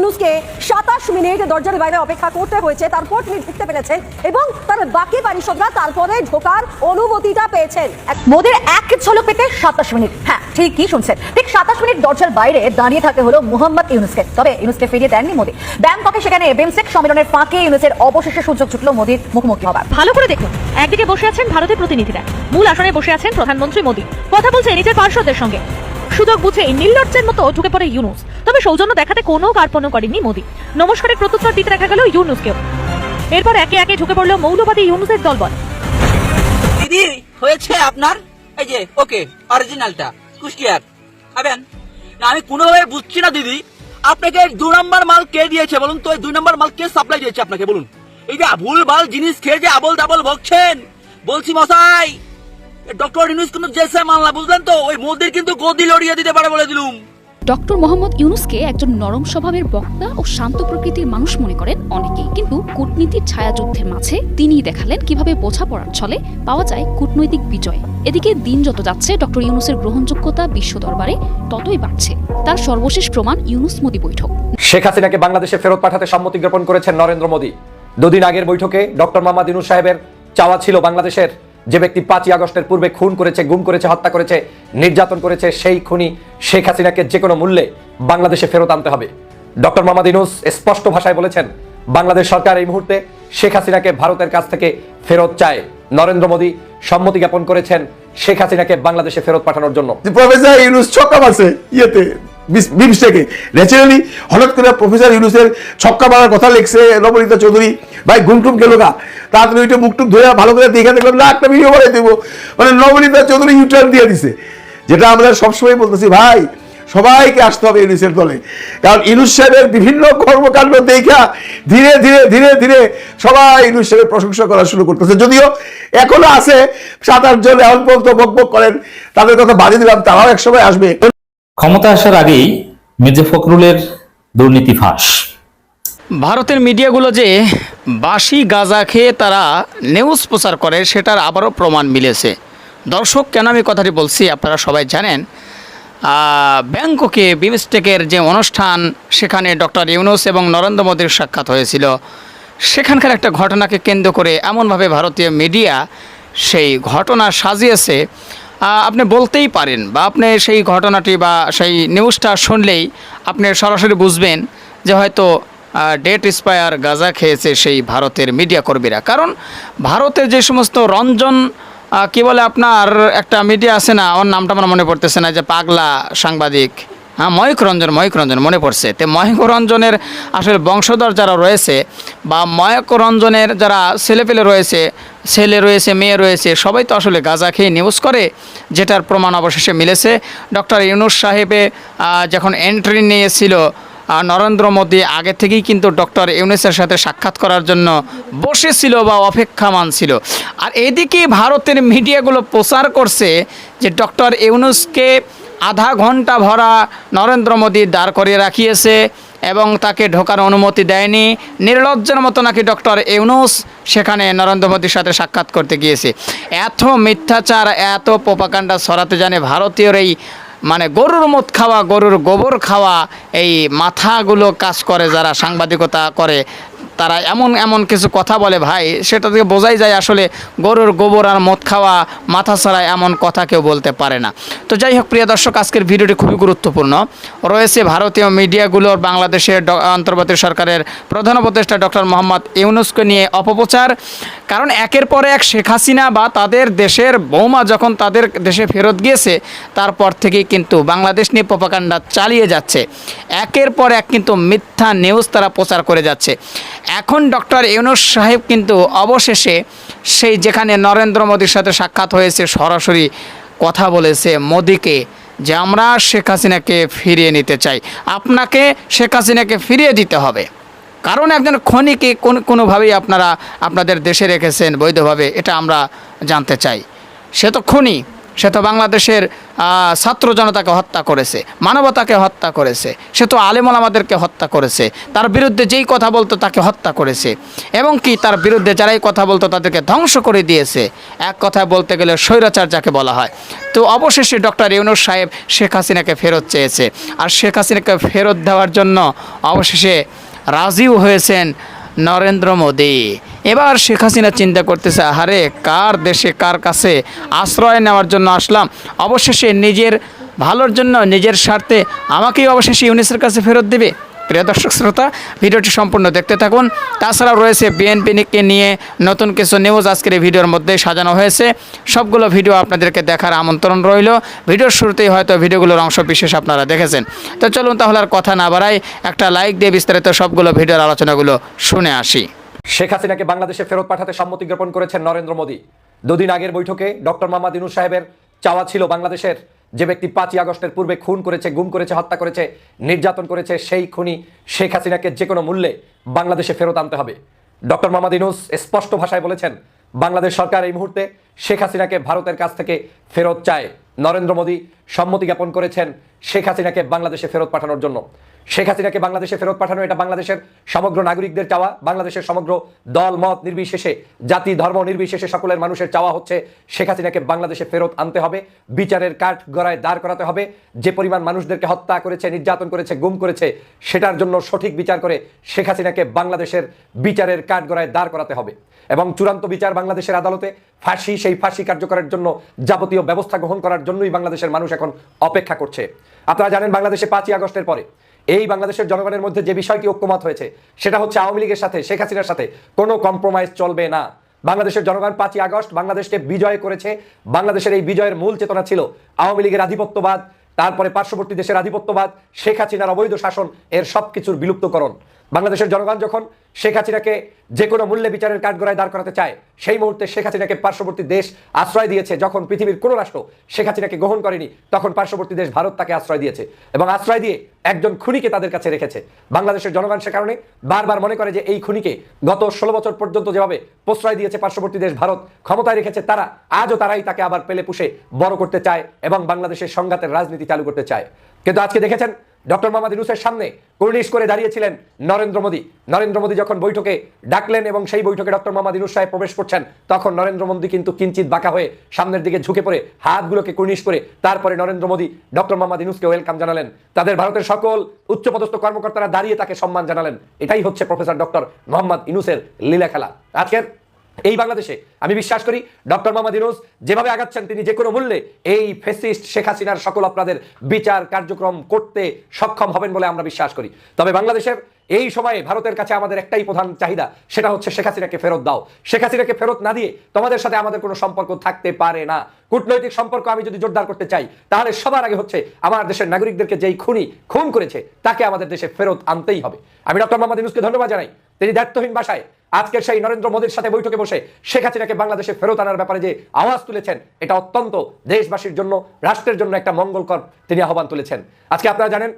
ইউনুসকে সাতাশ মিনিট দরজার বাইরে অপেক্ষা করতে হয়েছে, তারপর তিনি ঢুকতে পেরেছেন এবং তার বাকি পারিষদরা তারপরে ঢোকার অনুমতিটা পেয়েছেন। মোদির এক ঝলক পেতে সাতাশ মিনিট। হ্যাঁ ঠিকই শুনছেন। ঠিক সাতাশ মিনিট দরজার বাইরে দাঁড়িয়ে থাকতে হলো মোহাম্মদ ইউনুসকে। তবে ইউনুসকে ফিরিয়ে দেননি মোদি। ব্যাংককে সেখানে বিমসেক সম্মেলনের ফাঁকে ইউনুসের অবশেষে সুযোগ ছুটলো মোদির মুখোমুখি হবার। ভালো করে দেখুন, একদিকে বসে আছেন ভারতের প্রতিনিধিরা। মূল আসনে বসে আছেন প্রধানমন্ত্রী মোদী। কথা বলছে নিজের পার্শ্বদের সঙ্গে। সুযোগ বুঝে নীললজ্জের মতো ঢুকে পড়ে ইউনুস। তবে সৌজন্য দেখাতে কোনো কার্পণ্য করেননি মোদী। নমস্কারের প্রত্যুত্তর দিতে দেখা গেল ইউনুসকেও। এরপর একে একে ঢুকে পড়ল মৌলবাদী ইউনুসের দলবল। দিদি, হয়েছে আপনার? এই যে, ওকে অরিজিনালটা কুষ্টিয়ার খাবেন? না, আমি কোনোভাবে বুঝছি না, দিদি। আপনাকে দু নম্বর মাল কে দিয়েছে বলুন তো? দুই নম্বর মাল কে সাপ্লাই দিয়েছে আপনাকে, বলুন? এই যে ভুল ভালো জিনিস খেয়ে যে আবল তাবল বকছেন বলছি মশাই ডক্টর ইউনুস কিন্তু জেসে মানলা বুঝলেন তো? ওই মোদির কিন্তু গদি লড়িয়ে দিতে পারে বলে দিলুম। ডক্টর মোহাম্মদ ইউনুসকে একজন নরম স্বভাবের বক্তা ও শান্ত প্রকৃতির মানুষ মনে করেন অনেকেই। কিন্তু কূটনীতির ছায়াযুদ্ধের মাঝে তিনিই দেখালেন কীভাবে বোঝাপড়ার ছলে পাওয়া যায় কূটনৈতিক বিজয়। এদিকে দিন যত যাচ্ছে ডক্টর ইউনুসের গ্রহণযোগ্যতা বিশ্ব দরবারে ততই বাড়ছে। তার সর্বশেষ প্রমাণ ইউনুস মোদি বৈঠক। শেখ হাসিনাকে বাংলাদেশে ফেরত পাঠাতে সম্মতি জ্ঞাপন করেছেন নরেন্দ্র মোদী। দুদিন আগের বৈঠকে ডক্টর মোহাম্মদ ইনুস সাহেবের চাওয়া ছিল বাংলাদেশের। যে ব্যক্তি পাঁচই আগস্টের পূর্বে খুন করেছে, গুম করেছে, হত্যা করেছে, নির্যাতন করেছে, সেই খুনি শেখ হাসিনাকে যে কোনো মূল্যে বাংলাদেশে ফেরত আনতে হবে। ডক্টর মোহাম্মদ ইনুস স্পষ্ট ভাষায় বলেছেন, বাংলাদেশ সরকার এই মুহূর্তে শেখ হাসিনাকে ভারতের কাছ থেকে ফেরত চায়। নরেন্দ্র মোদী সম্মতি জ্ঞাপন করেছেন শেখ হাসিনাকে বাংলাদেশে ফেরত পাঠানোর জন্য। প্রফেসর ইউনুস ছক্কা মারছে ইয়েতে বিমস্টেকে। ন্যাচারালি হঠাৎ করে প্রফেসর ইউনুসের ছক্কা মারার কথা লিখছে নবনীতা চৌধুরী। ভাই ঘুমটুম গেল গা। তাড়াতাড়ি ওইটা মুখটুক ধরে ভালো করে দেখে দেখলাম, না, একটা ভিডিও বানাই দেবো। মানে নবনীতা চৌধুরী ইউটার্ন দিয়ে দিছে। যেটা আমরা সবসময় বলতেছি, ভাই সবাইকে আসতে হবে ইউনুসের দলে। কারণ ইউনুস সাহেবের বিভিন্ন কর্মকাণ্ড দেখা ধীরে ধীরে ধীরে ধীরে সবাই ইউনুস সাহেবের প্রশংসা করা শুরু করতেছে। যদিও এখনও আছে সাত আট জন এখন পর্যন্ত বকবক করেন তাদের কথা বাদে দিলাম তারাও একসময় আসবে। ক্ষমতা আসার আগেই মির্জা ফখরুলের দুর্নীতি ফাঁস। ভারতের মিডিয়াগুলো যে বাসি গাঁজা খেয়ে তারা নিউজ প্রচার করে সেটার আবারও প্রমাণ মিলেছে। দর্শক কেন আমি কথাটি বলছি আপনারা সবাই জানেন ব্যাংককে বিমস্টেকের যে অনুষ্ঠান, সেখানে ডক্টর ইউনুস এবং নরেন্দ্র মোদীর সাক্ষাৎ হয়েছিল। সেখানকার একটা ঘটনাকে কেন্দ্র করে এমনভাবে ভারতীয় মিডিয়া সেই ঘটনা সাজিয়েছে। আপনি বলতেই পারেন বা আপনি সেই ঘটনাটি বা সেই নিউজটা শুনলেই আপনি সরাসরি বুঝবেন যে হয়তো ডেট এক্সপায়ার গাঁজা খেয়েছে সেই ভারতের মিডিয়া কর্মীরা। কারণ ভারতের যে সমস্ত রঞ্জন কি বলে আপনার একটা মিডিয়া আছে না, ওর নামটা আমার মনে পড়তেছে না যে পাগলা সাংবাদিক। হ্যাঁ ময়ূক রঞ্জন ময়ূক রঞ্জন মনে পড়ছে। তো ময়ূক রঞ্জনের আসলে বংশধর যারা রয়েছে বা ময়ূক রঞ্জনের যারা ছেলেপেলে রয়েছে, ছেলে রয়েছে, মেয়ে রয়েছে, সবাই তো আসলে গাঁজা খেয়ে নিউজ করে, যেটার প্রমাণ অবশেষে মিলেছে। ডক্টর ইউনুস সাহেবে যখন এন্ট্রি নিয়েছিল নরেন্দ্র মোদী আগে থেকেই কিন্তু ডক্টর ইউনুসের সাথে সাক্ষাৎ করার জন্য বসেছিল বা অপেক্ষামান ছিল। আর এদিকে ভারতের মিডিয়াগুলো প্রচার করছে যে ডক্টর ইউনুসকে আধা ঘণ্টা ভরা নরেন্দ্র মোদী দাঁড় করিয়ে রাখিয়েছে এবং তাকে ঢোকার অনুমতি দেয়নি। নির্লজ্জের মতো নাকি ডক্টর ইউনুস সেখানে নরেন্দ্র মোদীর সাথে সাক্ষাৎ করতে গিয়েছে। এত মিথ্যাচার, এত পোপাকাণ্ডা ছড়াতে জানে ভারতীয়র এই মানে গরুর মদ খাওয়া গরুর গোবর খাওয়া এই মাথাগুলো কাজ করে যারা সাংবাদিকতা করে তারা এমন এমন কিছু কথা বলে, ভাই, সেটা থেকে বোঝাই যায় আসলে গরুর গোবর আর মদ খাওয়া মাথা ছাড়া এমন কথা কেউ বলতে পারে না। তো যাই হোক, প্রিয় দর্শক, আজকের ভিডিওটি খুবই গুরুত্বপূর্ণ। রয়েছে ভারতীয় মিডিয়াগুলোর বাংলাদেশের অন্তর্বর্তী সরকারের প্রধান উপদেষ্টা ডক্টর মোহাম্মদ ইউনুসকে নিয়ে অপপ্রচার। কারণ একের পর এক শেখ হাসিনা বা তাদের দেশের বৌমা যখন তাদের দেশে ফেরত গিয়েছে, তারপর থেকেই কিন্তু বাংলাদেশ নিয়ে প্রপাকাণ্ডা চালিয়ে যাচ্ছে। একের পর এক কিন্তু মিথ্যা নিউজ তারা প্রচার করে যাচ্ছে। এখন ডক্টর ইউনুস সাহেব কিন্তু অবশেষে সেই যেখানে নরেন্দ্র মোদীর সাথে সাক্ষাৎ হয়েছে, সরাসরি কথা বলেছে মোদীকে যে আমরা শেখ হাসিনাকে ফিরিয়ে নিতে চাই। আপনাকে শেখ হাসিনাকে ফিরিয়ে দিতে হবে। কারণ একজন খনিকে কোন, কোনোভাবেই আপনারা, আপনাদের দেশে রেখেছেন বৈধভাবে, এটা আমরা জানতে চাই। সে তো খনি। সে তো বাংলাদেশের ছাত্র জনতাকে হত্যা করেছে, মানবতাকে হত্যা করেছে, সে তো আলেমল আমাদেরকে হত্যা করেছে, তার বিরুদ্ধে যেই কথা বলতো তাকে হত্যা করেছে, এবং কি তার বিরুদ্ধে যারাই কথা বলতো তাদেরকে ধ্বংস করে দিয়েছে, এক কথায় বলতে গেলে স্বৈরাচার যাকে বলা হয়। তো অবশেষে ডক্টর ইউনুস সাহেব শেখ হাসিনাকে ফেরত চেয়েছে, আর শেখ হাসিনাকে ফেরত দেওয়ার জন্য অবশেষে রাজিও হয়েছেন নরেন্দ্র মোদী। এবার শেখ হাসিনা চিন্তা করতেছে, আহারে, কার দেশে কার কাছে আশ্রয় নেওয়ার জন্য আসলাম? অবশেষে নিজের ভালোর জন্য, নিজের স্বার্থে আমাকেই অবশেষে ইউনিসের কাছে ফেরত দেবে? প্রিয় দর্শক শ্রোতা, ভিডিওটি সম্পূর্ণ দেখতে থাকুন। তাছাড়াও রয়েছে বিএনপিকে নিয়ে নতুন কিছু নিউজ আজকের এই ভিডিওর মধ্যে সাজানো হয়েছে। সবগুলো ভিডিও আপনাদেরকে দেখার আমন্ত্রণ রইল। ভিডিওর শুরুতেই হয়তো ভিডিওগুলোর অংশ বিশেষ আপনারা দেখেছেন। তো চলুন তাহলে আর কথা না বাড়াই, একটা লাইক দিয়ে বিস্তারিত সবগুলো ভিডিওর আলোচনাগুলো শুনে আসি। শেখ হাসিনাকে বাংলাদেশে ফেরত পাঠাতে সম্মতি জ্ঞাপন করেছেন নরেন্দ্র মোদী। দুদিন আগের বৈঠকে ডক্টর মোহাম্মদ ইউনুস সাহেবের চাওয়া ছিল বাংলাদেশের। যে ব্যক্তি পাঁচই আগস্টের পূর্বে খুন করেছে, গুম করেছে, হত্যা করেছে, নির্যাতন করেছে, সেই খুনি শেখ হাসিনাকে যে কোনো মূল্যে বাংলাদেশে ফেরত আনতে হবে। ডক্টর মোহাম্মদ ইনুস স্পষ্ট ভাষায় বলেছেন, বাংলাদেশ সরকার এই মুহূর্তে শেখ হাসিনাকে ভারতের কাছ থেকে ফেরত চায়। নরেন্দ্র মোদী সম্মতি জ্ঞাপন করেছেন শেখ হাসিনাকে বাংলাদেশে ফেরত পাঠানোর জন্য। শেখ হাসিনাকে বাংলাদেশে ফেরত পাঠানো, এটা বাংলাদেশের সমগ্র নাগরিকদের চাওয়া, বাংলাদেশের সমগ্র দল, মত নির্বিশেষে, জাতি, ধর্ম নির্বিশেষে সকলের মানুষের চাওয়া হচ্ছে শেখ হাসিনাকে বাংলাদেশে ফেরত আনতে হবে, বিচারের কাঠ গড়ায় দাঁড় করাতে হবে, যে পরিমাণ মানুষদেরকে হত্যা করেছে, নির্যাতন করেছে, গুম করেছে, সেটার জন্য সঠিক বিচার করে শেখ হাসিনাকে বাংলাদেশের বিচারের কাঠ গড়ায় দাঁড় করাতে হবে। এবং চূড়ান্ত বিচার বাংলাদেশের আদালতে, ফাঁসি, সেই ফাঁসি কার্যকরের জন্য যাবতীয় ব্যবস্থা গ্রহণ করার জন্যই বাংলাদেশের মানুষ এখন অপেক্ষা করছে। আপনারা জানেন বাংলাদেশে পাঁচই আগস্টের পরে। এই বাংলাদেশের জনগণের মধ্যে যে বিষয়টি ঐক্যমত হয়েছে, সেটা হচ্ছে আওয়ামী লীগের সাথে, শেখ হাসিনার সাথে কোনো কম্প্রোমাইজ চলবে না। বাংলাদেশের জনগণ পাঁচই আগস্ট বাংলাদেশকে বিজয় করেছে। বাংলাদেশের এই বিজয়ের মূল চেতনা ছিল আওয়ামী লীগের আধিপত্যবাদ, তারপরে পার্শ্ববর্তী দেশের আধিপত্যবাদ, শেখ হাসিনার অবৈধ শাসন, এর সব কিছুর বিলুপ্তকরণ। বাংলাদেশের জনগণ যখন শেখ হাসিনাকে যে কোনো মূল্যে বিচারের কাঠগড়ায় দাঁড় করাতে চায়, সেই মুহূর্তে শেখ হাসিনাকে পার্শ্ববর্তী দেশ আশ্রয় দিয়েছে। যখন পৃথিবীর কোনো রাষ্ট্র শেখ হাসিনাকে গ্রহণ করেনি, তখন পার্শ্ববর্তী দেশ ভারত তাকে আশ্রয় দিয়েছে এবং আশ্রয় দিয়ে একজন খুনিকে তাদের কাছে রেখেছে। বাংলাদেশের জনগণ সে কারণে বারবার মনে করে যে এই খুনিকে গত ষোলো বছর পর্যন্ত যেভাবে প্রশ্রয় দিয়েছে পার্শ্ববর্তী দেশ ভারত, ক্ষমতায় রেখেছে তারা, আজও তারাই তাকে আবার পেলে পুষে বড় করতে চায় এবং বাংলাদেশের সংঘাতের রাজনীতি চালু করতে চায়। কিন্তু আজকে দেখেছেন ডক্টর মোহাম্মদ ইউনুসের সামনে কুর্নিশ করে দাঁড়িয়েছিলেন নরেন্দ্র মোদী। নরেন্দ্র মোদী যখন বৈঠকে ডাকলেন এবং সেই বৈঠকে ডক্টর মোহাম্মদ ইউনুস সাহেব প্রবেশ করছেন, তখন নরেন্দ্র মোদী কিন্তু কিঞ্চিত বাঁকা হয়ে সামনের দিকে ঝুঁকে পড়ে হাতগুলোকে কুর্নিশ করে তারপরে নরেন্দ্র মোদী ডক্টর মোহাম্মদ ইউনুসকে ওয়েলকাম জানালেন। তাদের ভারতের সকল উচ্চপদস্থ কর্মকর্তারা দাঁড়িয়ে তাকে সম্মান জানালেন। এটাই হচ্ছে প্রফেসর ডক্টর মোহাম্মদ ইউনুসের লীলা খেলা আজকের এই বাংলাদেশে আমি বিশ্বাস করি ডক্টর মোহাম্মদ ইউনুস যেভাবে আগাচ্ছেন, তিনি যে কোনো মূল্যে এই ফেসিস্ট শেখ হাসিনার সকল আপনাদের বিচার কার্যক্রম করতে সক্ষম হবেন বলে আমরা বিশ্বাস করি। তবে বাংলাদেশের এই সময়ে ভারতের কাছে আমাদের একটাই প্রধান চাহিদা, সেটা হচ্ছে শেখ হাসিনাকে ফেরত দাও। শেখ হাসিনাকে ফেরত না দিয়ে তোমাদের সাথে আমাদের কোনো সম্পর্ক থাকতে পারে না। কূটনৈতিক সম্পর্ক আমি যদি জোরদার করতে চাই, তাহলে সবার আগে হচ্ছে আমার দেশের নাগরিকদেরকে যেই খুনি খুন করেছে, তাকে আমাদের দেশে ফেরত আনতেই হবে। আমি ডক্টর মোহাম্মদ ইউনুসকে ধন্যবাদ জানাই। তিনি দায়িত্বহীন ভাষায় আজকের সেই নরেন্দ্র মোদীর সাথে বৈঠকে বসে শেখ হাসিনাকে বাংলাদেশে ফেরত আনার ব্যাপারে যে আওয়াজ তুলেছেন, এটা অত্যন্ত দেশবাসীর জন্য, রাষ্ট্রের জন্য একটা মঙ্গলকর তিনি আহ্বান তুলেছেন। আজকে আপনারা জানেন,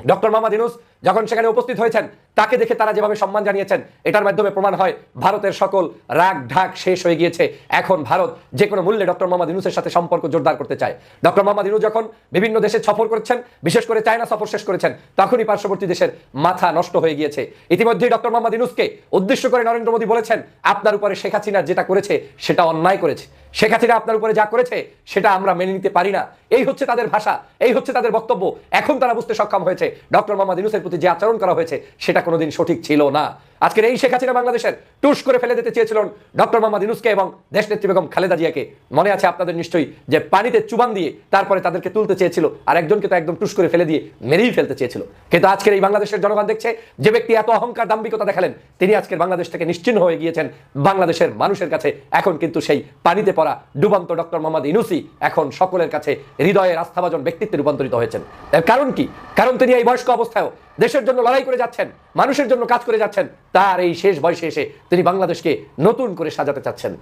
ডক্টর মোহাম্মদ ইউনুস যখন সেখানে উপস্থিত হয়েছেন, তাকে দেখে তারা যেভাবে সম্মান জানিয়েছেন, এটার মাধ্যমে প্রমাণ হয়, ভারতের সকল রাগ ঢাক শেষ হয়ে গিয়েছে। এখন ভারত যে কোনো মূল্যে ডক্টর মোহাম্মদ ইউনুসের সাথে সম্পর্ক জোরদার করতে চায়। ডক্টর মোহাম্মদ ইউনুস যখন বিভিন্ন দেশে সফর করেছেন, বিশেষ করে চায়না সফর শেষ করেছেন, তখনই পার্শ্ববর্তী দেশের মাথা নষ্ট হয়ে গিয়েছে। ইতিমধ্যেই ডক্টর মোহাম্মদ ইউনুসকে উদ্দেশ্য করে নরেন্দ্র মোদী বলেছেন, আপনার উপরে শেখ হাসিনা যেটা করেছে, সেটা অন্যায় করেছে। শেখ হাসিনা আপনার উপরে যা করেছে, সেটা আমরা মেনে নিতে পারি না। এই হচ্ছে তাদের ভাষা, এই হচ্ছে তাদের বক্তব্য। এখন তারা বুঝতে সক্ষম হয়েছে, ডক্টর মোহাম্মদ ইউনুসের প্রতি যে আচরণ করা হয়েছে সেটা কোনোদিন সঠিক ছিল না। আজকের এই শেখ হাসিনা বাংলাদেশের টুস করে ফেলে দিতে চেয়েছিলেন ডক্টর মোহাম্মদ ইউনুসকে এবং দেশনেত্রী বেগম খালেদা জিয়াকে। মনে আছে আপনাদের নিশ্চয়ই যে পানিতে চুবান দিয়ে তারপরে তাদেরকে তুলতে চেয়েছিল আর একজনকে তো একদম টুস করে ফেলে দিয়ে মেরেই ফেলতে চেয়েছিল। কিন্তু আজকের এই বাংলাদেশের জনগণ দেখছে যে ব্যক্তি এত অহংকার, দাম্ভিকতা দেখালেন, তিনি আজকের বাংলাদেশ থেকে নিশ্চিন্ন হয়ে গিয়েছেন। বাংলাদেশের মানুষের কাছে এখন কিন্তু সেই পানিতে পড়া ডুবান্ত ডক্টর মোহাম্মদ ইনুসি এখন সকলের কাছে হৃদয়ের আস্থাভাজন ব্যক্তিত্বে রূপান্তরিত হয়েছেন। এর কারণ কি? কারণ তিনি এই বয়স্ক অবস্থায়ও দেশের জন্য লড়াই করে যাচ্ছেন, মানুষের জন্য কাজ করে যাচ্ছেন তার এই শেষ বয়সে এসে তিনি বাংলাদেশকে নতুন করে সাজাতে চাচ্ছেন।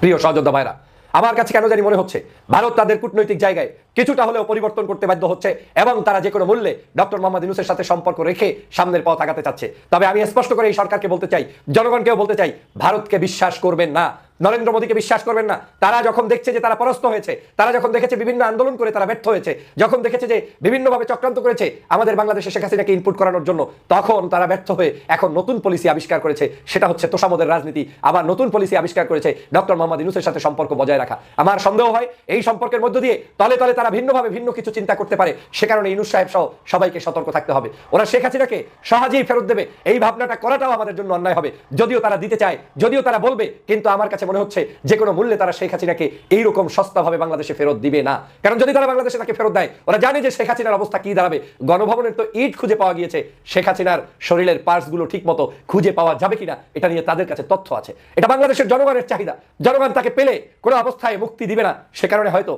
প্রিয় সহযোদ্ধা ভাইরা, আমার কাছে কেন জানি মনে হচ্ছে, ভারত তাদের কূটনৈতিক জায়গায় কিছুটা হলেও পরিবর্তন করতে বাধ্য হচ্ছে এবং তারা যে কোনো মূল্যে ডক্টর মোহাম্মদ ইউনুসের সাথে সম্পর্ক রেখে সামনের পথ আগাতে চাচ্ছে। তবে আমি স্পষ্ট করে এই সরকারকে বলতে চাই, জনগণকেও বলতে চাই, ভারতকে বিশ্বাস করবেন না। নরেন্দ্র মোদীকে বিশ্বাস করবেন না। তারা যখন দেখছে যে তারা পরাস্ত হয়েছে, তারা যখন দেখেছে বিভিন্ন আন্দোলন করে তারা ব্যর্থ হয়েছে, যখন দেখেছে যে বিভিন্নভাবে চক্রান্ত করেছে আমাদের বাংলাদেশে শেখ হাসিনাকে ইনপুট করানোর জন্য, তখন তারা ব্যর্থ হয়ে এখন নতুন পলিসি আবিষ্কার করেছে। সেটা হচ্ছে তোষামদের রাজনীতি। আবার নতুন পলিসি আবিষ্কার করেছে ডক্টর মোহাম্মদ ইউনুসের সাথে সম্পর্ক বজায় রাখা। আমার সন্দেহ হয়, এই সম্পর্কের মধ্য দিয়ে তলে তলে তারা ভিন্নভাবে ভিন্ন কিছু চিন্তা করতে পারে। সে কারণে ইউনুস সাহেব সহ সবাইকে সতর্ক থাকতে হবে। ওরা শেখ হাসিনাকে সহজেই ফেরত দেবে। এই ভাবনাটা করাটাও আমাদের জন্য অন্যায় হবে। যদিও তারা দিতে চায়, যদিও তারা বলবে, কিন্তু আমার কাছে মনে হচ্ছে যে কোনো মূল্যে তারা শেখ হাসিনাকে এইরকম সস্তাভাবে বাংলাদেশে ফেরত দিবে না। কারণ যদি তারা বাংলাদেশে তাকে ফেরত দেয়, ওরা জানে যে শেখ হাসিনার অবস্থা কি দাঁড়াবে। গণভবনের তো ইট খুঁজে পাওয়া গিয়েছে, শেখ হাসিনার শরীরের পার্টসগুলো ঠিক মতো খুঁজে পাওয়া যাবে কিনা, এটা নিয়ে তাদের কাছে তথ্য আছে। এটা বাংলাদেশের জনগণের চাহিদা। জনগণ তাকে পেলে কোনো অবস্থায় মুক্তি দিবে না, সে কারণে হয়তো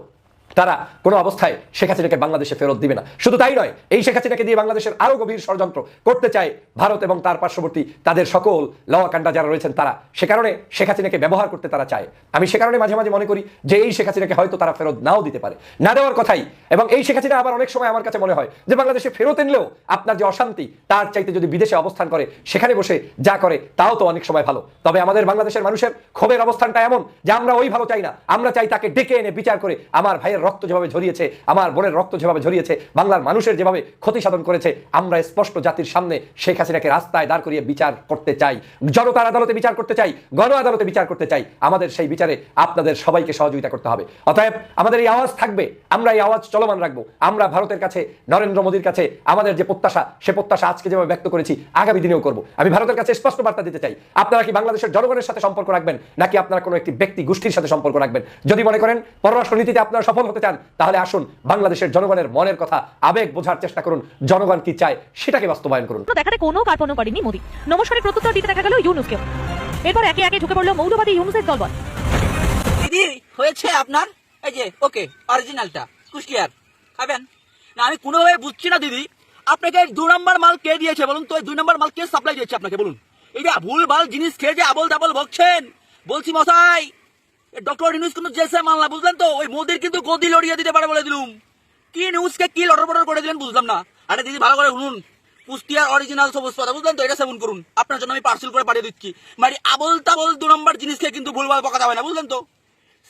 তারা কোনো অবস্থায় শেখ হাসিনাকে বাংলাদেশে ফেরত দিবে না। শুধু তাই নয়, এই শেখ হাসিনাকে দিয়ে বাংলাদেশের আরও গভীর ষড়যন্ত্র করতে চায় ভারত এবং তার পার্শ্ববর্তী তাদের সকল লওয়াকাণ্ডা যারা রয়েছেন তারা। সে কারণে শেখ হাসিনাকে ব্যবহার করতে তারা চায়। আমি সে কারণে মাঝে মাঝে মনে করি যে এই শেখ হাসিনাকে হয়তো তারা ফেরত নাও দিতে পারে। না দেওয়ার কথাই, এবং এই শেখ হাসিনা আবার অনেক সময় আমার কাছে মনে হয় যে বাংলাদেশে ফেরত এনলেও আপনার যে অশান্তি, তার চাইতে যদি বিদেশে অবস্থান করে, সেখানে বসে যা করে, তাও তো অনেক সময় ভালো। তবে আমাদের বাংলাদেশের মানুষের ক্ষোভের অবস্থানটা এমন যে আমরা ওই ভালো চাই না। আমরা চাই তাকে ডেকে এনে বিচার করে আমার ভাইয়ের রক্ত যেভাবে ঝরিয়েছে, আমার বোনের রক্ত যেভাবে ঝরিয়েছে, বাংলার মানুষের যেভাবে ক্ষতি সাধন করেছে, আমরা স্পষ্ট জাতির সামনে শেখ হাসিনাকে রাস্তায় দাঁড় করিয়ে বিচার করতে চাই। জনতার আদালতে বিচার করতে চাই, গণ আদালতে বিচার করতে চাই, আমাদের সেই বিচারে আপনাদের সবাইকে সহযোগিতা করতে হবে। অতএব আমাদের এই আওয়াজ থাকবে, আমরা এই আওয়াজ চলমান রাখব। আমরা ভারতের কাছে, নরেন্দ্র মোদীর কাছে, আমাদের যে প্রত্যাশা, সে প্রত্যাশা আজকে যেভাবে ব্যক্ত করেছি, আগামী দিনেও করব। আমি ভারতের কাছে স্পষ্ট বার্তা দিতে চাই, আপনারা কি বাংলাদেশের জনগণের সাথে সম্পর্ক রাখবেন, নাকি আপনারা কোনো একটি ব্যক্তি গোষ্ঠীর সাথে সম্পর্ক রাখবেন? যদি মনে করেন, পররাষ্ট্র নীতিতে আপনারা সফল হতে চান তাহলে আসুন বাংলাদেশের জনগণের মনের কথা আবেগ বোঝার চেষ্টা করুন। জনগণ কি চায় সেটাকে বাস্তবায়ন করুন। দেখাতে কোনো কার্পণ্য করেনি মোদী। নমস্কারের প্রত্যুত্তর দিতে দেখা গেল ইউনুসকেও এরপর একে একে ঢুকে পড়ল মৌলবাদী ইউনুসের দলবল। দিদি হয়েছে আপনার? এই যে ওকে অরিজিনালটা কুষ্টিয়ার। খাবেন? না আমি কোনোভাবে বুঝছি না দিদি। আপনাকে দু নম্বর মাল কে দিয়েছে বলুন তো? দুই নম্বর মাল কে সাপ্লাই দিয়েছে আপনাকে বলুন। এইটা ভুল ভালো জিনিস খেয়ে যে আবল তাবল বকছেন বলছি মশাই ডক্টর নিউজ কিন্তু না বুঝলেন তো? ওই মোদির কিন্তু গদি লড়িয়ে দিতে পারে বলে দিলুম। কি কি করে দিলেন বুঝলাম না। আরে দিদি, ভালো করে শুনুন। অরিজিনাল সবুজ পাতা, বুঝলেন তো? এটা সেবন করুন। আপনার জন্য আমি পার্সেল করে পাঠিয়ে দিচ্ছি। মানে আবল তাবল দু নম্বর কিন্তু ভুলভাল যাবে না, বুঝলেন তো?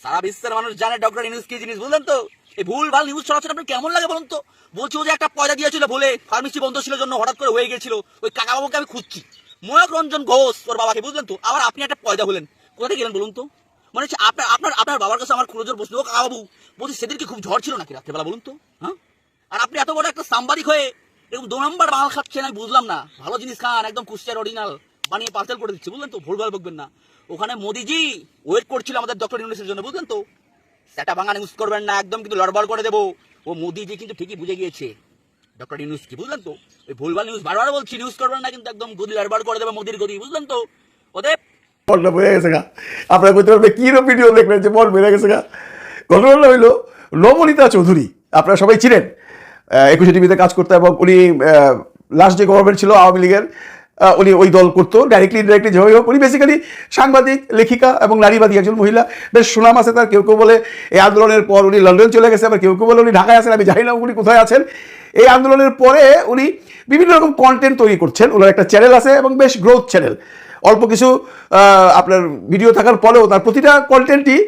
সারা বিশ্বের মানুষ জানে ডক্টর নিউজ কি জিনিস, বুঝলেন তো? এই ভুল ভালো নিউজ ছড়াচ্ছেন আপনার কেমন লাগে বলুন তো? বলছি যে একটা পয়দা দিয়েছিল বলে ফার্মেসি বন্ধ ছিল জন্য হঠাৎ করে হয়ে গেছিল, ওই কাকা বাবুকে আমি খুঁজছি। ময়ক রঞ্জন ঘোষ, ওর বাবাকে, বুঝলেন তো? আবার আপনি একটা পয়দা হলেন। কোথায় গেলেন বলুন তো? মানে আপনার আপনার আপনার বাবার কাছে আমার খুঁজোর বসল। কাকা বলছি সেদিন কি খুব ঝড় ছিল নাকি রাত্রেবেলা বলুন তো? হ্যাঁ? আর আপনি এত বড় একটা সাংবাদিক হয়ে এরকম দু নম্বর মাল খাচ্ছেন, আমি বুঝলাম না। ভালো জিনিস খান, একদম কুষ্টিয়ার অরিজিনাল বানিয়ে পার্সেল করে দিচ্ছি, বুঝলেন তো? ভুলভাল বকবেন না। ওখানে মোদিজি ওয়েট করছিল আমাদের ডক্টর ইউনিসের জন্য, বুঝলেন তো? সেটা ভাঙা ইউজ করবেন না, একদম কিন্তু লড়বড় করে দেবো। ও মোদিজি কিন্তু ঠিকই বুঝে গিয়েছে। ডক্টর ইউনুস কি, বুঝলেন তো? ওই ভুলভাল নিউজ বারবার বলছি নিউজ করবেন না কিন্তু একদম গদি লড়বড় করে দেবে মোদির গদি, বুঝলেন তো? ওদের মনটা বেড়ে গেছে গা। আপনারা বলতে পারবে কী ভিডিও দেখলেন যে মন বেড়ে গেছে গা। ঘটনাটা হইল নবনীতা চৌধুরী, আপনারা সবাই চিনেন। একুশে টিভিতে কাজ করতো এবং উনি লাস্ট যে গভর্নমেন্ট ছিল আওয়ামী লীগের উনি ওই দল করতো ডাইরেক্টলি ইনডাইরেক্টলি যেভাবে হোক। উনি বেসিক্যালি সাংবাদিক, লেখিকা এবং নারীবাদী একজন মহিলা। বেশ সুনাম আছে তার, কেউ কেউ বলে এই আন্দোলনের পর উনি লন্ডন চলে গেছে, আবার কেউ কেউ বলে উনি ঢাকায় আছেন, আমি জানি না উনি কোথায় আছেন। এই আন্দোলনের পরে উনি বিভিন্ন রকম কন্টেন্ট তৈরি করছেন। ওনার একটা চ্যানেল আছে এবং বেশ গ্রোথ চ্যানেল অল্প কিছু আপনার ভিডিও থাকার পরেও তার প্রতিটা কন্টেন্টই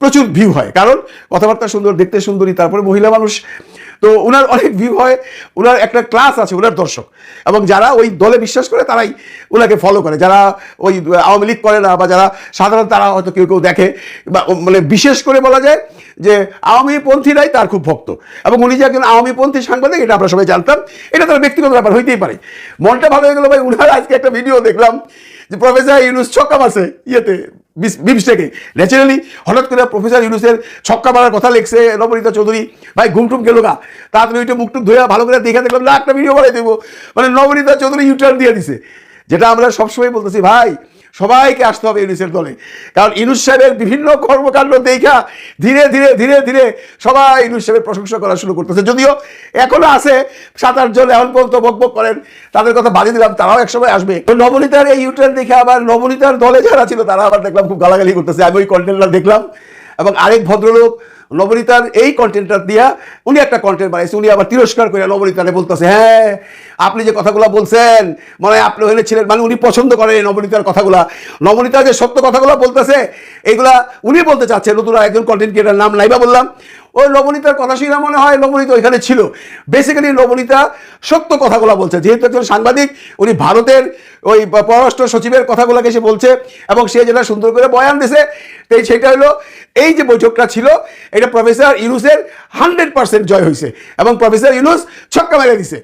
প্রচুর ভিউ হয়। কারণ কথাবার্তা সুন্দর, দেখতে সুন্দরী, তারপরে মহিলা মানুষ। তো ওনার অনেক ভিউ হয় ওনার একটা ক্লাস আছে ওনার দর্শক। এবং যারা ওই দলে বিশ্বাস করে, তারাই ওনাকে ফলো করে। যারা ওই আওয়ামী লীগ করে না, বা যারা সাধারণ, তারা হয়তো কেউ কেউ দেখে। বা মানে বিশেষ করে বলা যায় যে আওয়ামী পন্থীরাই তার খুব ভক্ত। এবং উনি যে একজন আওয়ামী পন্থী সাংবাদিক, এটা আমরা সবাই জানতাম। এটা তার ব্যক্তিগত ব্যাপার হইতেই পারে। মনটা ভালো হয়ে গেল ভাই, উনার আজকে একটা ভিডিও দেখলাম। প্রফেসর ইউনুস ছক্কা মারছে, ইয়েতে বিমস্টেকে। ন্যাচারালি হঠাৎ করে প্রফেসর ইউনুসের ছক্কা মারার কথা লিখছে নবনীতা চৌধুরী। ভাই ঘুমটুম গেল গা। তাড়াতাড়ি ওইটা মুখটুক ধরে ভালো করে দেখে দেখলাম, না, একটা ভিডিও বানাই দেবো। মানে নবনীতা চৌধুরী ইউটার্ন দিয়ে দিছে। যেটা আমরা সবসময় বলতেছি, ভাই সবাইকে আসতে হবে ইউনুসের দলে। কারণ ইউনুস সাহেবের বিভিন্ন কর্মকাণ্ড দেখা ধীরে ধীরে ধীরে ধীরে সবাই ইউনুস সাহেবের প্রশংসা করা শুরু করতেছে। যদিও এখনও আছে সাত আট জন এখন পর্যন্ত বকবক করেন, তাদের কথা বাজে দিলাম, তারাও একসময় আসবে। নবনীতার এই ইউটার্ন দেখে আবার নবনীতার দলে যারা ছিল, তারা আবার দেখলাম খুব গালাগালি করতেছে। আমি ওই কন্টেন্টটা দেখলাম এবং আরেক ভদ্রলোক নবনীতার এই কন্টেন্টটা দিয়া উনি একটা কন্টেন্ট বানাইছে, উনি আবার তিরস্কার করে নবনীতারে বলতেছে হ্যাঁ আপনি যে কথাগুলো বলছেন মানে আপনি ওখানে ছিলেন মানে উনি পছন্দ করেন এই নবনীতার কথাগুলা। নবনীতা যে সত্য কথাগুলো বলতেছে, এইগুলা উনি বলতে চাচ্ছেন নতুন একজন কন্টেন্ট ক্রিয়েটার নাম নাইবা বললাম। ওই লবণিতার কথা শুনে মনে হয়? লবণিত ওইখানে ছিল। বেসিক্যালি লবণিতা সত্য কথাগুলো বলছে। যেহেতু একজন সাংবাদিক, উনি ভারতের ওই পররাষ্ট্র সচিবের কথাগুলোকে সে বলছে এবং সে যেটা সুন্দর করে বয়ান দিছে তাই সেটা হলো, এই যে বৈঠকটা ছিল, এটা প্রফেসর ইউনুসের হান্ড্রেড পার্সেন্ট জয় হয়েছে এবং প্রফেসর ইউনুস ছক্কা মেরে দিছে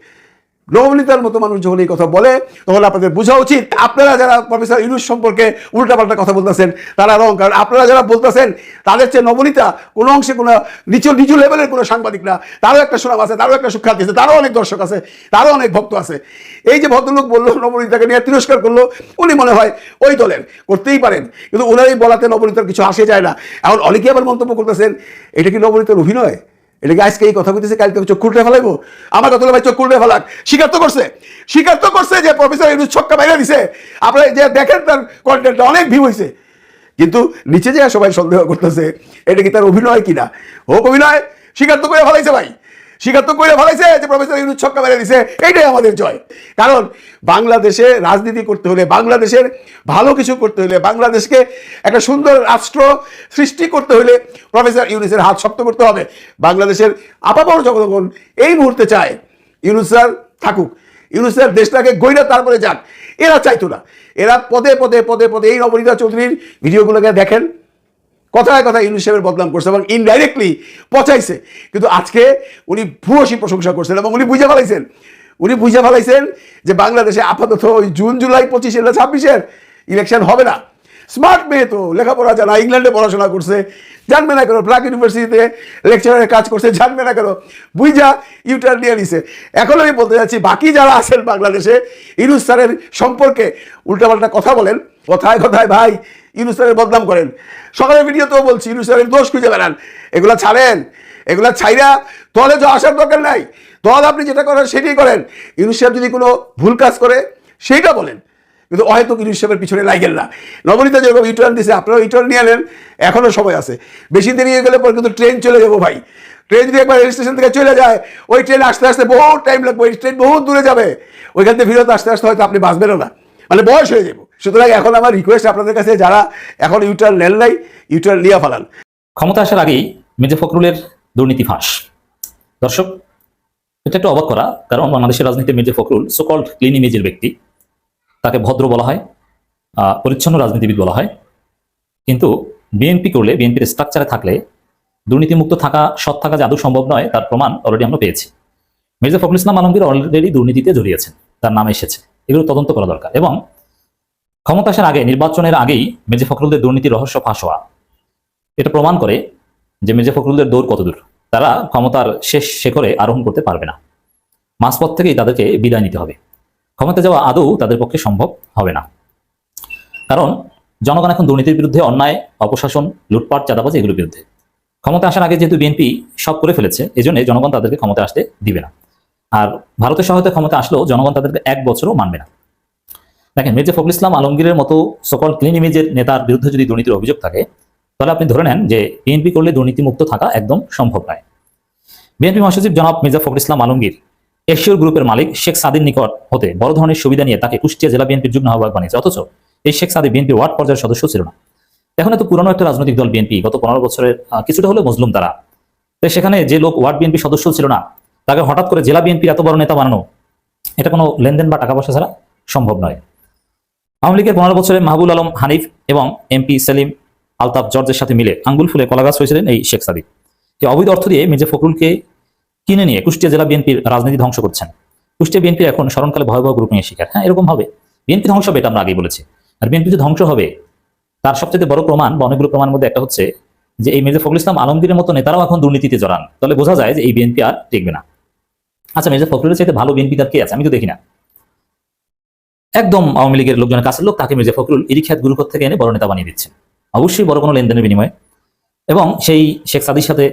নবনীতার মতো মানুষ যখন এই কথা বলে, তখন আপনাদের বোঝা উচিত। আপনারা যারা প্রফেসর ইউনুস সম্পর্কে উল্টাপাল্টা কথা বলতেছেন, তারা রং কারণ আপনারা যারা বলতেছেন, তাদের চেয়ে নবনীতা কোনো অংশে কোনো নিচু নিচু লেভেলের কোনো সাংবাদিক না। তারও একটা সুনাম আছে, তারও একটা সুখ্যাত আছে, তারও অনেক দর্শক আছে, তারও অনেক ভক্ত আছে। এই যে ভদ্রলোক বলল, নবনীতাকে নিয়ে তিরস্কার করল, উনি মনে হয় ওই দলের, করতেই পারেন। কিন্তু ওনারই বলাতে নবনীতার কিছু আসে যায় না। এখন অনেকে আবার মন্তব্য করতেছেন, এটা কি নবনীতার অভিনয়? এটা কি আজকে এই কথা বলতেছে কালকে চোখ খুলতে ফেলাইবো? আমার কথা ভাই, চোখ খুলতে ফেলাক স্বীকার তো করছে। স্বীকার তো করছে যে প্রফেসর ইউনুস ছক্কা বাইরে দিছে। আপনারা যে দেখেন তার কন্টেন্টটা অনেক ভিউ হয়েছে। কিন্তু নিচে যে সবাই সন্দেহ করতেছে, এটা কি তার অভিনয় কিনা? হোক অভিনয়, স্বীকার তো করে ফেলাইছে ভাই। স্বীকার করে ফেলাইছে যে প্রফেসর ইউনুস ছক্কা মেরে দিছে। এইটাই আমাদের জয়। কারণ বাংলাদেশে রাজনীতি করতে হলে, বাংলাদেশের ভালো কিছু করতে হলে, বাংলাদেশকে একটা সুন্দর রাষ্ট্র সৃষ্টি করতে হলে প্রফেসর ইউনুসের হাত শক্ত করতে হবে। বাংলাদেশের আপামর জনগণ এই মুহূর্তে চায় ইউনুস স্যার থাকুক। ইউনুস স্যার দেশটাকে গইরা তারপরে যাক। এরা চাইতো না। এরা পদে পদে পদে পদে এই নবনীতা চৌধুরীর ভিডিওগুলোকে দেখেন। কথায় কথা ইউনুস সাহেবের বদনাম করছে এবং ইনডাইরেক্টলি পচাইছে। কিন্তু আজকে উনি ভূয়সী প্রশংসা করছেন এবং উনি বুঝে ফেলাইছেন। উনি বুঝে ফেলাইছেন যে বাংলাদেশে আপাতত ওই জুন, জুলাই, পঁচিশে ছাব্বিশের ইলেকশন হবে না। স্মার্ট মেয়ে তো লেখাপড়া জানা, ইংল্যান্ডে পড়াশোনা করছে, জানবে না কেন প্রাক ইউনিভার্সিটিতে লেকচারের কাজ করছে, জানবে না কেন বুঝা ইউটার নিয়ে নিছে। এখন আমি বলতে যাচ্ছি, বাকি যারা আছেন বাংলাদেশে ইউনুস স্যারের সম্পর্কে উল্টাপাল্টা কথা বলেন। কথায় কথায় ভাই ইউনুস স্যারের বদনাম করেন। সকালের ভিডিওতেও বলছি ইউনুস স্যারের দোষ খুঁজে বেড়ান। এগুলা ছাড়েন, এগুলা ছাইরা দলে তো আসার দরকার নাই। দল আপনি যেটা করেন সেটাই করেন। ইউনুস যদি কোনো ভুল কাজ করে, সেইটা বলেন। কিন্তু হয়তো ইউনুস সাহেবের পিছনে লাগেন না। নবনীতা যেরকম ইউটার্ন দিছে, আপনারাও ইউটার্ন নিয়ে নেন এখনও সময় আছে। বেশি দেরি হয়ে গেলে পর কিন্তু ট্রেন চলে যাব ভাই। ট্রেন যদি একবার রেল স্টেশন থেকে চলে যায়, ওই ট্রেন আসতে আসতে বহু টাইম লাগবে, ওই ট্রেন বহু দূরে যাবে। ওইখান থেকে ফিরত আসতে আসতে হয়তো আপনি বাঁচবেনও না। মানে বয়স হয়ে যাব। সুতরাং এখন আমার রিকোয়েস্ট আপনাদের কাছে, যারা এখন ইউটার্ন নেন নাই ইউটার্ন নিয়ে ফেলান। ক্ষমতা আসার আগেই মির্জা ফখরুলের দুর্নীতি ফাঁস। দর্শক, এটা একটু অবাক করা, কারণ বাংলাদেশের রাজনীতিতে মির্জা ফখরুল সোকল্ড ক্লিন ইমেজের ব্যক্তি। তাকে ভদ্র বলা হয় পরিচ্ছন্ন রাজনীতিবিদ বলা হয়। কিন্তু বিএনপি করলে, বিএনপির স্ট্রাকচারে থাকলে, দুর্নীতিমুক্ত থাকা, সৎ থাকা যে সম্ভব নয়, তার প্রমাণ অলরেডি আমরা পেয়েছি। মির্জা ফখরুল ইসলাম আলমগীর অলরেডি দুর্নীতিতে জড়িয়েছেন, তার নাম এসেছে। এগুলো তদন্ত করা দরকার এবং ক্ষমতা আসার আগে, নির্বাচনের আগেই মির্জা ফখরুলদের দুর্নীতির রহস্য ফাঁস হওয়া, এটা প্রমাণ করে যে মির্জা ফখরুলদের দৌড় কতদূর, তারা ক্ষমতার শেষ শেখরে আরোহণ করতে পারবে না। মাঝপথ থেকেই তাদেরকে বিদায় নিতে হবে। ক্ষমতা যাওয়া আদৌ তাদের পক্ষে সম্ভব হবে না। কারণ জনগণ এখন দুর্নীতির বিরুদ্ধে, অন্যায়, অপশাসন, লুটপাট, চাঁদাবাজি এগুলোর বিরুদ্ধে। ক্ষমতা আসার আগে যেহেতু বিএনপি সব করে ফেলেছে এই জন্য জনগণ তাদেরকে ক্ষমতা আসতে দিবে না। আর ভারতের সহায়তা ক্ষমতা আসলেও জনগণ তাদেরকে এক বছরও মানবে না। দেখেন, মির্জা ফখরুল ইসলাম আলমগীরের মতো সকল ক্লিন ইমেজের নেতার বিরুদ্ধে যদি দুর্নীতির অভিযোগ থাকে, তাহলে আপনি ধরে নেন যে বিএনপি করলে দুর্নীতিমুক্ত থাকা একদম সম্ভব নয়। বিএনপি মহাসচিব জনাব মির্জা ফখরুল ইসলাম আলমগীর এশিয়র গ্রুপের মালিক শেখ সাদির নিকট হতে বড় ধরনের সুবিধা নিয়ে তাকে কুষ্টিয়া জেলা বিএনপির যুগ্ম আহ্বায়ক বানিয়েছে। অথচ এই শেখ সাদি বিএনপির ওয়ার্ড পর্যায়ের সদস্য ছিল না। এখন এত পুরনো একটা রাজনৈতিক দল বিএনপি, গত পনেরো বছরের কিছুটা হলেও মজলুম তারা। তো সেখানে যে লোক ওয়ার্ড বিএনপি সদস্য ছিল না, তাকে হঠাৎ করে জেলা বিএনপির এত বড় নেতা বানানো, এটা কোনো লেনদেন বা টাকা পয়সা ছাড়া সম্ভব নয়। আওয়ামী লীগের পনেরো বছরে মাহবুল আলম হানিফ এবং এমপি সেলিম আলতাফ জর্জের সাথে মিলে আঙ্গুল ফুলে কলাগাছ হয়েছিলেন এই শেখ সাদিক। অবৈধ অর্থ দিয়ে মির্জা ফখরুলকে কিনে নিয়ে কুষ্টিয়া জেলা বিএনপির রাজনীতি ধ্বংস করছেন। কুষ্টিয়া বিএনপি এখন স্মরণকালে ভয়াবহ গ্রুপ নিয়ে শিকার। হ্যাঁ এরকম হবে। বিএনপি ধ্বংস হবে এটা আমরা আগেই বলেছি। আর বিএনপি যে ধ্বংস হবে, তার সবচেয়ে বড় প্রমাণ বা অনেকগুলো প্রমাণের মধ্যে একটা হচ্ছে যে এই মির্জা ফখরুল ইসলাম আলমগীরের মতো নেতারাও এখন দুর্নীতিতে জড়ান। তাহলে বোঝা যায় যে এই বিএনপি আর টিকবে না। আচ্ছা মির্জা ফখরুলের চাইতে ভালো বিএনপি তার কে আছে? আমি তো দেখি না। একদম আওয়ামী লীগের লোকজনের কাছের লোক তাকে মির্জা ফখরুল ইরিখ্যাত গুরুকর থেকে এনে বড় নেতা বানিয়ে দিচ্ছেন। অবশ্যই বড় কোনো লেনদেনের বিনিময়ে। এবং সেই শেখ সাদির সাথে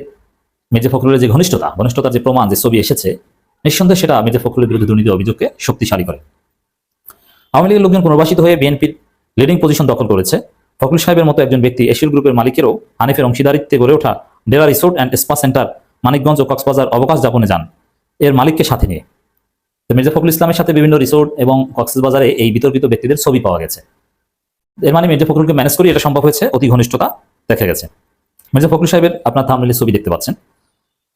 মির্জা ফখরুলের যে ঘনিষ্ঠতা, ঘনিষ্ঠতার যে প্রমাণ যে ছবি এসেছে, নিঃসন্দেহে সেটা মির্জা ফখরুলের বিরুদ্ধে দুর্নীতি অভিযোগকে শক্তিশালী করে। আওয়ামী লীগের লোকজন পুনর্বাসিত হয়ে বিএনপির লিডিং পজিশন দখল করেছে। ফখরুল সাহেবের মতো একজন ব্যক্তি এশিয়ার গ্রুপের মালিকেরও হানিফের অংশীদারিত্বে গড়ে ওঠা Dera resort and spa centre, Manikganj ও কক্সবাজার অবকাশ যাপনে যান। এর মালিককে সাথে নিয়ে। মির্জা ফখরুল ইসলামের সাথে বিভিন্ন রিসোর্ট এবং কক্সবাজারে এই বিতর্কিত ব্যক্তিদের ছবি পাওয়া গেছে। এর মানে মির্জা ফখরুলকে ম্যানেজ করে এটা সম্ভব হয়েছে, অতি ঘনিষ্ঠতা দেখা গেছে। মির্জা ফখরুল সাহেবের আপনার থামলিলের ছবি দেখতে পাচ্ছেন।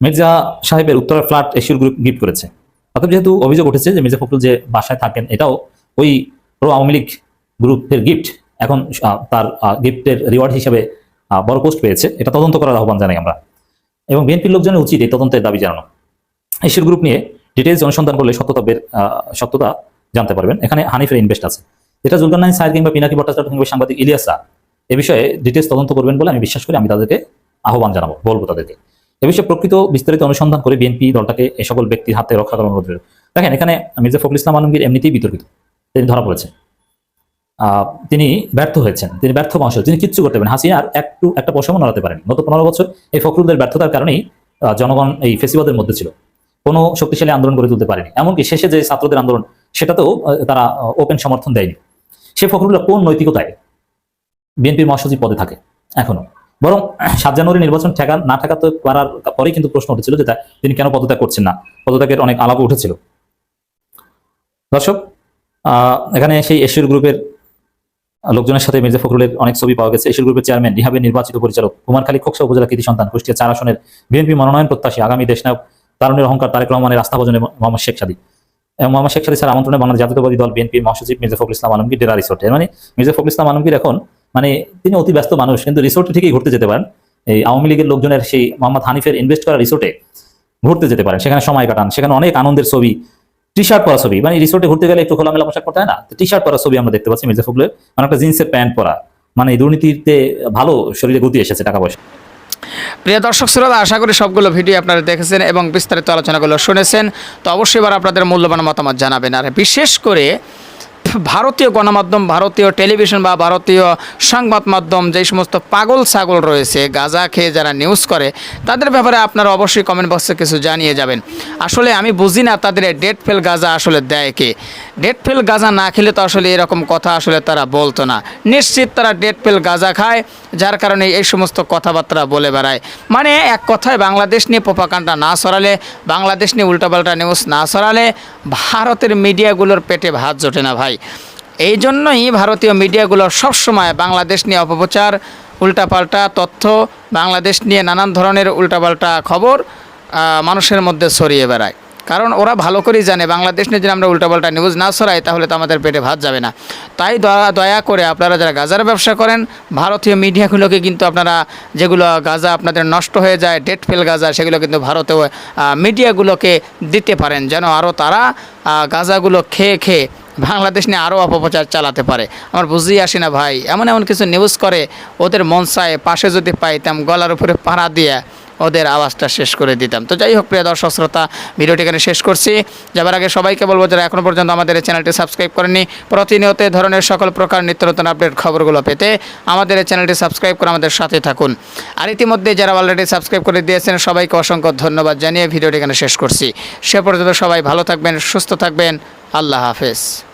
মির্জা সাহেবের উত্তরা ফ্ল্যাট এশিয়ার গ্রুপ গিফট করেছে। অর্থাৎ যেহেতু অভিযোগ উঠেছে যে মির্জা ফখরুল যে বাসায় থাকেন, এটাও ওই প্রো আওয়ামী লীগ গ্রুপের গিফট, এখন তার গিফটের রিওয়ার্ড হিসেবে বড় পোস্ট পেয়েছে। এটা তদন্ত করার আহ্বান জানাই আমরা। এবং বিএনপির লোকজনের উচিত এই তদন্তের দাবি জানানো। এশিয়ার গ্রুপ নিয়ে ডিটেলস অনুসন্ধান করলে সত্যতা বের সত্যতা জানতে পারবেন। এখানে হানিফের ইনভেস্ট আছে। যেটা জুলকারনাইন সাহেব কিংবা পিনাকি ভট্টাচার্য কিংবা সাংবাদিক ইলিয়াসরা এ বিষয়ে ডিটেলস তদন্ত করবেন বলে আমি বিশ্বাস করি। আমি তাদেরকে আহ্বান জানাব, বলব তাদেরকে। এ বিষয়ে প্রকৃত বিস্তারিত অনুসন্ধান করে বিএনপি দলটাকে এই সকল ব্যক্তির হাতে রক্ষা করার অনুরোধ দেখেন, এখানে মির্জা ফখরুল ইসলাম আলমগীর এমনিতেই বিতর্কিত। তিনি ধরা পড়েছে তিনি ব্যর্থ হয়েছেন। তিনি ব্যর্থ মানুষ তিনি কিচ্ছু করতে পারেন হাসিনার একটু একটা পয়সাও নড়াতে পারেন গত পনেরো বছর এই ফখরুলদের ব্যর্থতার কারণেই জনগণ এই ফেসিবাদের মধ্যে ছিল। কোনো শক্তিশালী আন্দোলন গড়ে তুলতে পারেনি। এমনকি শেষে যে ছাত্রদের আন্দোলন, সেটাতেও তারা ওপেন সমর্থন দেয়নি। সে ফখরুল্লাহ কোন নৈতিকতায় বিএনপির মহাসচিব পদে থাকে? এখনও। বরং সাত জানুয়ারি নির্বাচন ঠেকা না ঠেকাতে পারার পরেই কিন্তু প্রশ্ন উঠেছিল যে তিনি কেন পদত্যাগ করছেন না। পদত্যাগের অনেক আলাপও উঠেছিল। দর্শক এখানে সেই এশিয়ার গ্রুপের লোকজনের সাথে মির্জা ফখরুলের অনেক ছবি পাওয়া গেছে। এশিয়ার গ্রুপের চেয়ারম্যান রিহাবের নির্বাচিত পরিচালক কুমারখালী খোকসা উপজেলা কৃতি সন্তান, কুষ্টিয়া চার আসনের বিএনপি মনোনয়ন প্রত্যাশী আগামী দেশনায়ক তারুণের অহংকার তারেক রহমানের আস্থা ভোজনে মোহাম্মদ শেখ সাদি। এবং মোহাম্মদ শেখ সাদি স্যার আমন্ত্রণে বাংলাদেশ জাতীয়তাবাদী দল বিএনপির মহাসচিব মির্জা ফখরুল ইসলাম আলমগীর ডেরা রিসোর্টে। মানে মির্জা ফখরুল ইসলাম আলমগীর এখন মানে তিনি অতি ব্যস্ত মানুষ, কিন্তু রিসোর্টে ঠিকই ঘুরতে যেতে পারেন। এই আওয়ামী লীগের লোকজনের সেই মোহাম্মদ হানিফের ইনভেস্ট করা রিসোর্টে ঘুরতে যেতে পারেন। সেখানে সময় কাটান, সেখানে অনেক আনন্দের ছবি টি শার্ট পরা ছবি। মানে রিসোর্টে ঘুরতে গেলে একটু খোলামেলা পোশাক পরতে হয় না? টি শার্ট পরা ছবি আমরা দেখতে পাচ্ছি মির্জা ফখরুলের। মানে একটা জিন্সের প্যান্ট পরা। মানে দুর্নীতিতে ভালো শরীরে গতি এসেছে টাকা পয়সা। প্রিয় দর্শক শ্রোতা, আশা করি সবগুলো ভিডিও আপনারা দেখেছেন এবং বিস্তারিত আলোচনাগুলো শুনেছেন। তো অবশ্যই এবার আপনাদের মূল্যবান মতামত জানাবেন। আর বিশেষ করে ভারতীয় গণমাধ্যম, ভারতীয় টেলিভিশন বা ভারতীয় সংবাদ মাধ্যম যেই সমস্ত পাগল ছাগল রয়েছে, গাঁজা খেয়ে যারা নিউজ করে, তাদের ব্যাপারে আপনারা অবশ্যই কমেন্ট বক্সে কিছু জানিয়ে যাবেন। আসলে আমি বুঝি না তাদের ডেট ফেল গাঁজা আসলে দেয় কে? ডেট ফেল গাঁজা না খেলে তো আসলে এরকম কথা আসলে তারা বলতো না। নিশ্চিত তারা ডেট ফেল গাঁজা খায়, যার কারণে এই সমস্ত কথাবার্তা বলে বেড়ায়। মানে এক কথায় বাংলাদেশ নিয়ে পোপাকাণ্ডা না সরালে বাংলাদেশ নিয়ে উল্টাপাল্টা নিউজ না সরালে ভারতের মিডিয়াগুলোর পেটে ভাত জোটে না ভাই। এই জন্যই ভারতীয় মিডিয়াগুলো সবসময় বাংলাদেশ নিয়ে অপপ্রচার, উল্টাপাল্টা তথ্য, বাংলাদেশ নিয়ে নানান ধরনের উল্টাপাল্টা খবর মানুষের মধ্যে ছড়িয়ে বেড়ায়। কারণ ওরা ভালো করেই জানে, বাংলাদেশ নিয়ে যদি আমরা উল্টাপাল্টা নিউজ না ছড়াই, তাহলে তো আমাদের পেটে ভাত যাবে না। তাই দয়া দয়া করে আপনারা যারা গাজার ব্যবসা করেন, ভারতীয় মিডিয়াগুলোকে কিন্তু আপনারা যেগুলো গাজা আপনাদের নষ্ট হয়ে যায় ডেট ফেল গাজা, সেগুলো কিন্তু ভারতীয় মিডিয়াগুলোকে দিতে পারেন, যেন আরও তারা গাজাগুলো খেয়ে খেয়ে বাংলাদেশ নিয়ে আরও অপপ্রচার চালাতে পারে। আমার বুঝেই আসি না ভাই, এমন এমন কিছু নিউজ করে, ওদের মন চায়, পাশে যদি পাইতাম, গলার উপরে পাড়া দিয়ে ওদের আওয়াজটা শেষ করে দিতাম। তো যাই হোক, প্রিয় দর্শক, শ্রোতা, ভিডিওটি এখানে শেষ করছি। যাবার আগে সবাইকে বলব যারা এখনও পর্যন্ত আমাদের এই চ্যানেলটি সাবস্ক্রাইব করেননি, প্রতিনিয়ত ধরনের সকল প্রকার নিত্য নতুন আপডেট খবরগুলো পেতে আমাদের এই চ্যানেলটি সাবস্ক্রাইব করে আমাদের সাথে থাকুন। আর ইতিমধ্যে যারা অলরেডি সাবস্ক্রাইব করে দিয়েছেন, সবাইকে অসংখ্য ধন্যবাদ জানিয়ে ভিডিওটি এখানে শেষ করছি। সে পর্যন্ত সবাই ভালো থাকবেন, সুস্থ থাকবেন। আল্লাহ হাফেজ।